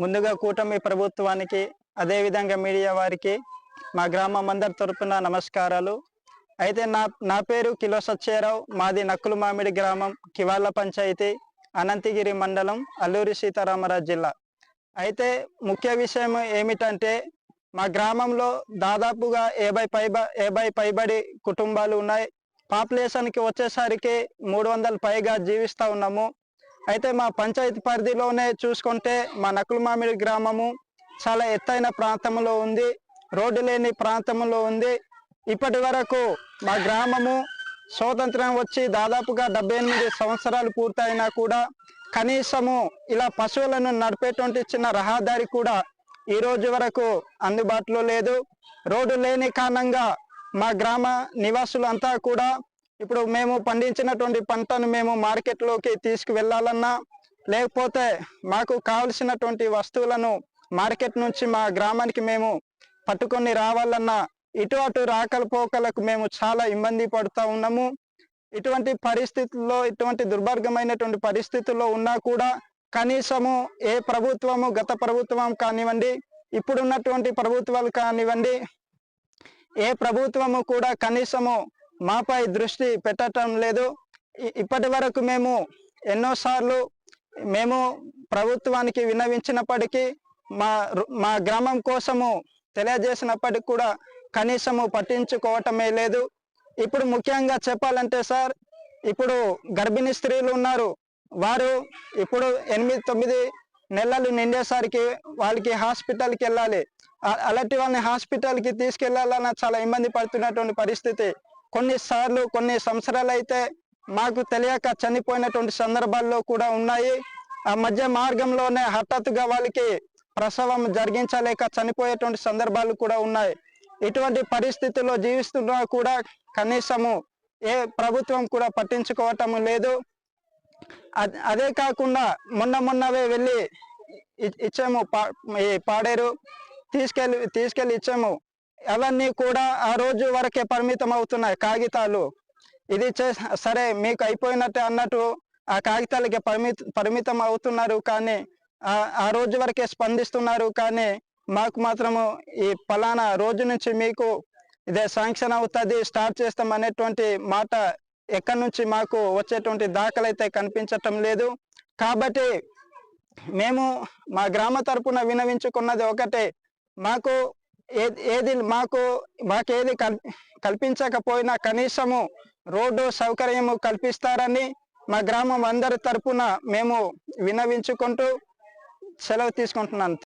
ముందుగా కూటమి ప్రభుత్వానికి అదేవిధంగా మీడియా వారికి మా గ్రామం అందరి తరపున నమస్కారాలు. అయితే నా నా పేరు కిలో సత్యారావు మాది నక్కులు మామిడి గ్రామం కివాళ్ళ పంచాయతీ అనంతగిరి మండలం అల్లూరి సీతారామరాజు జిల్లా. అయితే ముఖ్య విషయం ఏమిటంటే మా గ్రామంలో దాదాపుగా ఏభై పైబ ఏభై పైబడి కుటుంబాలు ఉన్నాయి. పాపులేషన్కి వచ్చేసరికి మూడు వందల పైగా జీవిస్తూ ఉన్నాము. అయితే మా పంచాయతీ పరిధిలోనే చూసుకుంటే మా నకులు మామిడి గ్రామము చాలా ఎత్తైన ప్రాంతంలో ఉంది రోడ్డు లేని ప్రాంతంలో ఉంది. ఇప్పటి వరకు మా గ్రామము స్వాతంత్రం వచ్చి దాదాపుగా డెబ్బై ఎనిమిది సంవత్సరాలు పూర్తయినా కూడా కనీసము ఇలా పశువులను నడిపేటువంటి చిన్న రహదారి కూడా ఈ రోజు వరకు అందుబాటులో లేదు. రోడ్డు లేని కారణంగా మా గ్రామ నివాసులంతా కూడా ఇప్పుడు మేము పండించినటువంటి పంటను మేము మార్కెట్లోకి తీసుకువెళ్ళాలన్నా లేకపోతే మాకు కావలసినటువంటి వస్తువులను మార్కెట్ నుంచి మా గ్రామానికి మేము పట్టుకొని రావాలన్నా ఇటు అటు రాకల పోకలకు మేము చాలా ఇబ్బంది పడుతూ ఉన్నాము. ఇటువంటి పరిస్థితుల్లో ఇటువంటి దుర్భర్గమైనటువంటి పరిస్థితుల్లో ఉన్నా కూడా కనీసము ఏ ప్రభుత్వము గత ప్రభుత్వం కానివ్వండి ఇప్పుడున్నటువంటి ప్రభుత్వాలు కానివ్వండి ఏ ప్రభుత్వము కూడా కనీసము మాపై దృష్టి పెట్టడం లేదు. ఇప్పటి వరకు మేము ఎన్నోసార్లు మేము ప్రభుత్వానికి విన్నవించినప్పటికీ మా మా గ్రామం కోసము తెలియజేసినప్పటికి కూడా కనీసము పట్టించుకోవటమే లేదు. ఇప్పుడు ముఖ్యంగా చెప్పాలంటే సార్ ఇప్పుడు గర్భిణీ స్త్రీలు ఉన్నారు. వారు ఇప్పుడు ఎనిమిది తొమ్మిది నెలలు నిండేసరికి వాళ్ళకి హాస్పిటల్కి వెళ్ళాలి. అలాంటి వాళ్ళని హాస్పిటల్కి తీసుకెళ్ళాలన్న చాలా ఇబ్బంది పడుతున్నటువంటి పరిస్థితి. కొన్నిసార్లు కొన్ని సంవత్సరాలు అయితే మాకు తెలియక చనిపోయినటువంటి సందర్భాల్లో కూడా ఉన్నాయి. ఆ మధ్య మార్గంలోనే హఠాత్తుగా వాళ్ళకి ప్రసవం జరిగించలేక చనిపోయేటువంటి సందర్భాలు కూడా ఉన్నాయి. ఇటువంటి పరిస్థితుల్లో జీవిస్తున్నా కూడా కనీసము ఏ ప్రభుత్వం కూడా పట్టించుకోవటం లేదు. అదే కాకుండా మొన్న మొన్నవే వెళ్ళి ఇ- ఇచ్చాము పా పాడేరు తీసుకెళ్ళి తీసుకెళ్ళి ఇచ్చాము. అవన్నీ కూడా ఆ రోజు వరకే పరిమితం అవుతున్నాయి కాగితాలు. ఇది సరే మీకు అయిపోయినట్టే అన్నట్టు ఆ కాగితాలకి పరిమిత పరిమితం అవుతున్నారు కానీ ఆ రోజు వరకే స్పందిస్తున్నారు కానీ మాకు మాత్రము ఈ ఫలానా రోజు నుంచి మీకు ఇదే శాంక్షన్ అవుతుంది స్టార్ట్ చేస్తాం అనేటువంటి మాట ఎక్కడి నుంచి మాకు వచ్చేటువంటి దాఖలు అయితే కనిపించటం లేదు. కాబట్టి మేము మా గ్రామ తరపున వినవించుకున్నది ఒకటే మాకు ఏది ఏది మాకు మాకేది కల్ కల్పించకపోయినా కనీసము రోడ్డు సౌకర్యము కల్పిస్తారని మా గ్రామం అందరి తరపున మేము వినవించుకుంటూ సెలవు తీసుకుంటున్నాను.